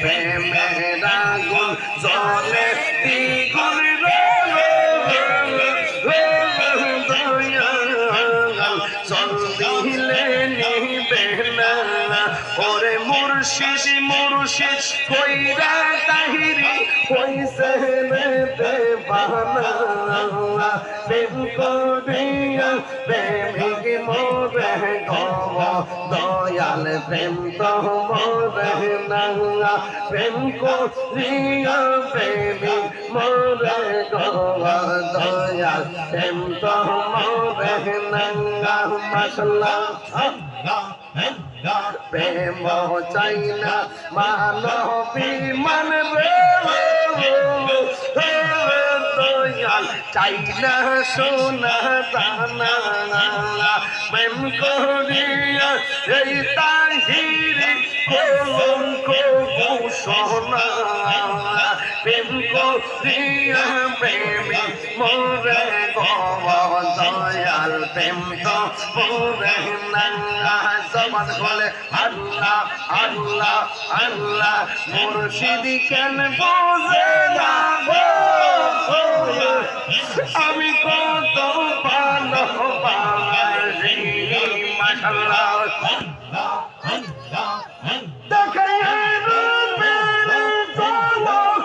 প্রেমের আগুন জলে দ্বিগুণ দিলে নিবে না ওরে মুর্শিদ মুর্শিদ, কইরা তাহিরি কইছে রে দেবানা প্রেম করিয়া প্রেমিক দয়াল প্রেম তো মোরে না প্রেম করিয়া প্রেমী মোরে গোয়া দয়া। প্রেম তো মোরে মশলা প্রেম চাইনা মানবী চাই না, সোনা, দানা প্রেম করিয়া এই তাহিরি কলঙ্ক সোনা, প্রেম করিয়া প্রেমী মোরে দয়াল, প্রেম তো মোরে নাঙ্গা জবান বলে, আল্লাহ আল্লাহ আল্লাহ, মুর্শিদ কেন বোঝে না আমি কত ভালো পারি মাশাল্লাহ দেখাই রূপের ঝলক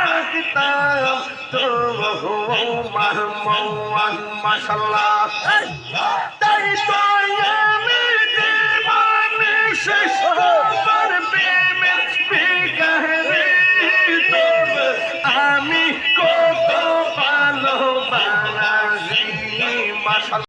Yamanaisha tolbu কি দনাসে কি দন দিয়া রাখতাম তো মহমান মাশাল্লাহ তাই তো আমি